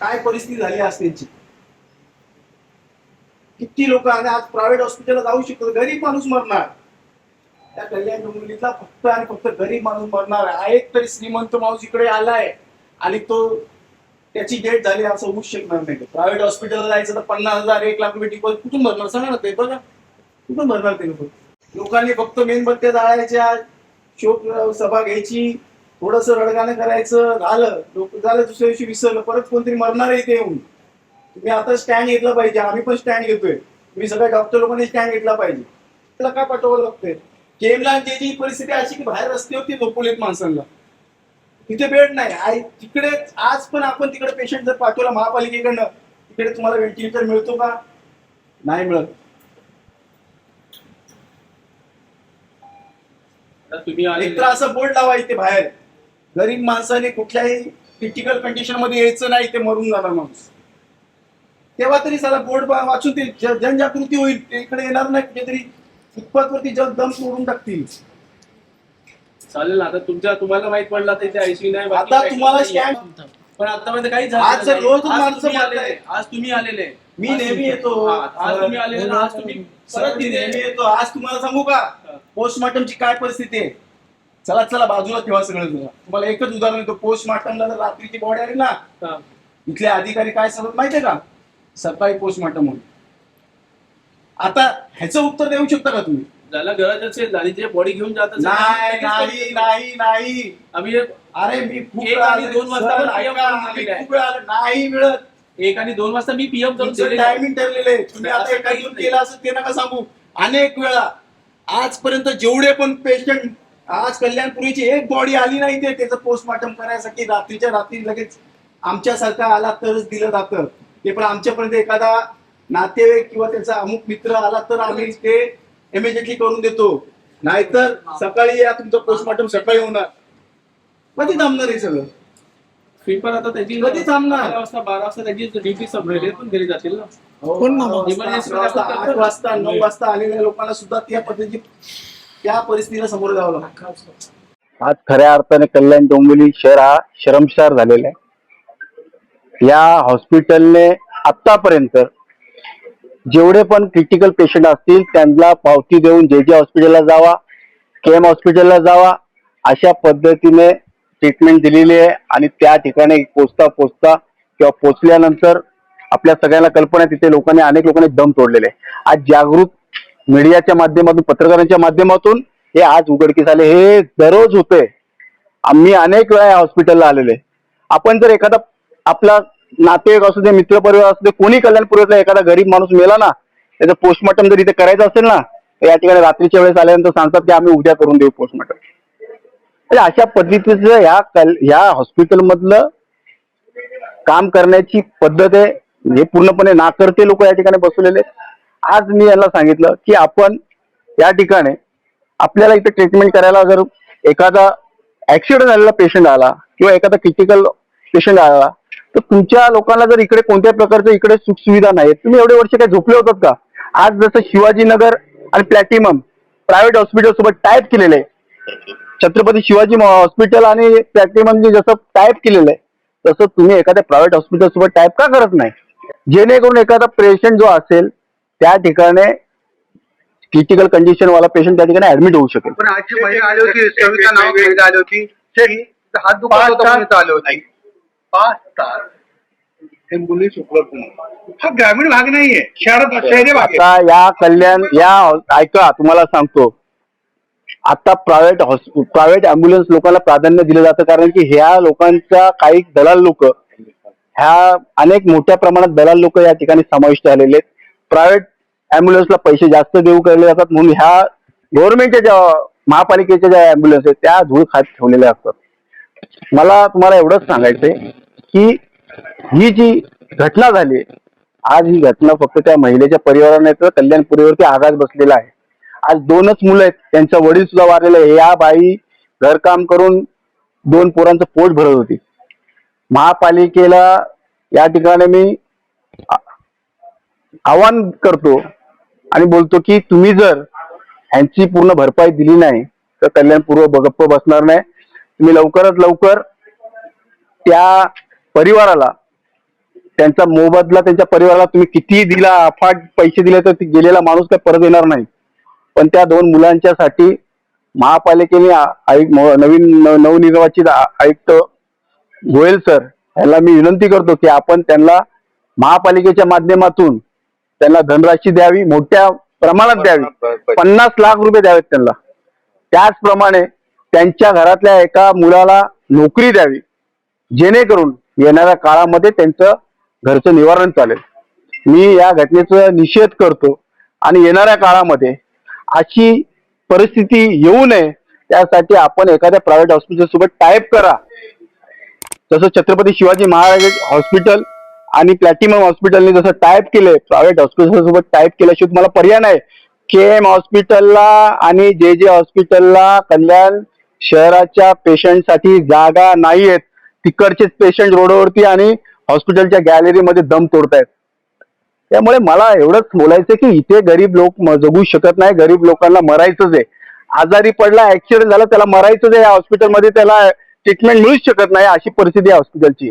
काय परिस्थिती झाली आज त्यांची? किती लोक आणि आज प्रायव्हेट हॉस्पिटलला जाऊ शकतो गरीब माणूस मरणार. त्या कल्याण डोंबिवलीतला फक्त आणि फक्त गरीब माणूस मरणार आहे. एक तरी श्रीमंत माणूस इकडे आलाय आणि तो त्याची डेट झाली असं होऊच शकणार नाही. प्रायव्हेट हॉस्पिटलला जायचं तर पन्नास हजार एक लाख रुपये डिपॉझिट कुठून भरणार? सांगा ना ते बघा. कुठून भरणार ते लोक? लोकांनी फक्त मेणबत्त्या जाळायच्या शोक सभा घ्यायची थोडस रडगाणं करायचं झालं लोक झालं दुसऱ्या दिवशी विसरलं परत कोणतरी मरणार आहे इथे येऊन. तुम्ही आता स्टँड घेतला पाहिजे आम्ही पण स्टँड घेतोय. तुम्ही सगळ्या डॉक्टर लोकांनी स्टँड घेतला पाहिजे. त्याला काय पाठवावं लागतंय केमला त्याची परिस्थिती अशी की बाहेर रस्त्यावरती झोपवलेत माणसांना. तिथे बेड नाही. आई तिकडे आज पण आपण तिकडे पेशंट जर पाठवला महापालिकेकडनं तिकडे तुम्हाला व्हेंटिलेटर मिळतो का? नाही मिळत. तुम्ही आले एक तर असं बोर्ड लावा इथे बाहेर. गरीब माणसाने कुठल्याही क्रिटिकल कंडिशनमध्ये यायचं नाही ते मरून जाणार माणूस. तेव्हा तरी साला बोर्ड वाचून ते जनजागृती होईल. ते इकडे येणार नाही कुठेतरी फुटपाथ वरती जग दम तोडून टाकतील. चालेल ना आता तुमच्या तुम्हाला माहीत पडला तर इथे आयसीयू नाही आता तुम्हाला पण आतापर्यंत काही झालं आज. रोज माणसं. आलेले आज तुम्ही आलेले. मी नेहमी येतो. आज तुम्ही आलेले आज तुम्ही सर परत मी नेहमी येतो. आज तुम्हाला सांगू का? पोस्टमार्टमची काय परिस्थिती आहे? चला चला बाजूला ठेवा सगळं जरा. तुम्हाला एकच उदाहरण देतो पोस्टमार्टमला जर रात्रीची बॉडी आली ना. इथले अधिकारी काय सांगत माहितीये का सकाळी पोस्टमार्टम म्हणून आता ह्याचं उत्तर देऊ शकता का तुम्ही ज्याला गरज असेल आणि जे बॉडी घेऊन जात नाही नाही. नाही नाही आम्ही अरे मी खूप. दोन वाजता. नाही मिळत एक आणि दोन वाजता मी पीएम करून. टायमिंग ठरलेलं तुम्ही आता एका. केलं असं ते नका सांगू अनेक वेळा आजपर्यंत जेवढे पण पेशंट आज कल्याणपुरीची एक बॉडी आली नाही ते त्याचं पोस्टमार्टम करायसाठी रात्रीच्या रात्री लगेच आमच्यासारखा आला तरच दिलं जातं. ते पण आमच्यापर्यंत एखादा नातेवाईक किंवा त्याचा अमुक मित्र आला तर आम्ही ते इमिजिएटली करून देतो. नाहीतर सकाळी या तुमचं पोस्टमार्टम सकाळी होणार. कधी थांबणार हे सगळं? स्वीपर आता त्याची कधी थांबणार? वाजता बारा वाजता त्याची ड्युटी संपलेली पण घरी जातील ना. मग? आपण आठ वाजता नऊ वाजता आलेल्या लोकांना सुद्धा त्या पद्धती त्या परिस्थितीला समोर जावं लागतं. आज खऱ्या अर्थाने कल्याण डोंबिवली शहर हा शरमशार झालेला आहे. या हॉस्पिटलने आतापर्यंत जेवढे पण क्रिटिकल पेशंट असतील त्यांना पावती देऊन जे जे हॉस्पिटलला जावा के एम हॉस्पिटलला जावा अशा पद्धतीने ट्रीटमेंट दिलेली आहे आणि त्या ठिकाणी पोचता पोचता किंवा पोचल्यानंतर आपल्या सगळ्यांना कल्पना तिथे लोकांनी अनेक लोकांनी दम तोडलेले आहे. आज जागृत मीडियाच्या माध्यमातून पत्रकारांच्या माध्यमातून हे आज उघडकीस आले. हे दररोज होते. आम्ही अनेक वेळा या हॉस्पिटलला आलेले आपण जर एखादा आपला नातेवाईक असू दे मित्रपरिवार असू दे कोणी कल्याणपुरातला एखादा गरीब माणूस मेला ना त्याचं पोस्टमॉर्टम जर इथे करायचं असेल ना तर या ठिकाणी रात्रीच्या वेळेस आल्यानंतर सांगतात की आम्ही उद्या करून देऊ पोस्टमॉर्टम म्हणजे अशा पद्धतीचं ह्या कल ह्या हॉस्पिटल मधलं काम करण्याची पद्धत आहे. हे पूर्णपणे नाकर्ते लोक या ठिकाणी बसवलेले आहेत. आज मी यांना सांगितलं की आपण या ठिकाणी आपल्याला इथे ट्रीटमेंट करायला जर एखादा ऍक्सिडेंट झालेला पेशंट आला किंवा एखादा क्रिटिकल पेशंट आला तर तुमच्या लोकांना जर इकडे कोणत्याही प्रकारच्या इकडे सुखसुविधा नाही तुम्ही एवढे वर्ष काय झोपले होतात का? आज जसं शिवाजीनगर आणि प्लॅटिनम प्रायव्हेट हॉस्पिटल सोबत टाईप केलेले छत्रपती शिवाजी हॉस्पिटल आणि प्लॅटिनम जसं टाईप केलेलं आहे तसं तुम्ही एखाद्या प्रायव्हेट हॉस्पिटल सोबत टाईप का करत नाही? जेणेकरून एखादा पेशंट जो असेल त्या ठिकाणी क्रिटिकल कंडिशन वाला पेशंट त्या ठिकाणी ऍडमिट होऊ शकेल. पण आजची महिला आली होती सविता नाव महिला आली होती. हात दुखत पाच होता तास- म्हणून इथं आली होती. पाच तास एम्ब्युलन्स उपलब्ध नाही. हा ग्रामीण भाग नाहीये. शहरात शहरी भाग आहे. आता या कल्याण या ऐका तुम्हाला सांगतो. आता प्रायव्हेट प्रायव्हेट अँब्युलन्स लोकांना प्राधान्य दिलं जातं कारण की ह्या लोकांच्या काही दलाल लोक ह्या अनेक मोठ्या प्रमाणात दलाल लोक या ठिकाणी समाविष्ट झालेले आहेत. प्रायव्हेट अँब्युलन्सला पैसे जास्त देऊ केले जातात म्हणून ह्या गव्हर्नमेंटच्या ज्या महापालिकेच्या ज्या अँब्युलन्स आहेत त्या धूळ खात ठेवलेल्या असतात. मला तुम्हाला एवढंच सांगायचंय की ही जी घटना झाली आज ही घटना फक्त त्या महिलेच्या परिवाराने तर कल्याणपुरीवरती आघात बसलेला आहे. आज दोनच मुलं आहेत त्यांचा वडील सुद्धा वारलेला आहे या बाई घरकाम करून दोन पोरांचं पोट भरत होती. महापालिकेला या ठिकाणी मी आवाहन करतो आणि बोलतो की तुम्ही जर ह्यांची पूर्ण भरपाई दिली नाही तर कल्याणपूर्व गप्प बसणार नाही. तुम्ही लवकरात लवकर त्या परिवाराला त्यांचा मोबदला त्यांच्या परिवाराला तुम्ही कितीही दिला अफाट पैसे दिले तर गेलेला माणूस काय परत येणार नाही. पण त्या दोन मुलांच्यासाठी महापालिकेने आयुक्त नवीन नवनिर्वाचित आयुक्त गोयल सर यांना मी विनंती करतो की आपण त्यांना महापालिकेच्या माध्यमातून त्यांना धनराशी द्यावी मोठ्या प्रमाणात द्यावी. पन्नास लाख रुपये द्यावेत त्यांना. त्याचप्रमाणे त्यांच्या घरातल्या एका मुलाला नोकरी द्यावी. जेणेकरून येणाऱ्या काळामध्ये त्यांचं घरचं निवारण चालेल. मी या घटनेचा निषेध करतो आणि येणाऱ्या काळामध्ये अशी परिस्थिती येऊ नये त्यासाठी आपण एखाद्या प्रायव्हेट हॉस्पिटल सोबत टाईप करा. जसं छत्रपती शिवाजी महाराज हॉस्पिटल आणि प्लॅटिनम हॉस्पिटलने जसं टाईप केले प्रायव्हेट हॉस्पिटल सोबत टाईप केल्याशिवाय तुम्हाला पर्याय नाही. के एम हॉस्पिटलला आणि जे जे हॉस्पिटलला कल्याण शहराच्या पेशंटसाठी जागा नाही आहेत तिकडचेच पेशंट रोडवरती आणि हॉस्पिटलच्या गॅलरीमध्ये दम तोडतायत. त्यामुळे मला एवढंच बोलायचं की इथे गरीब लोक जगू शकत नाही गरीब लोकांना मरायचंच आहे. आजारी पडला ऍक्सिडेंट झाला त्याला मरायचंच आहे या हॉस्पिटलमध्ये त्याला ट्रीटमेंट मिळूच शकत नाही अशी परिस्थिती आहे हॉस्पिटलची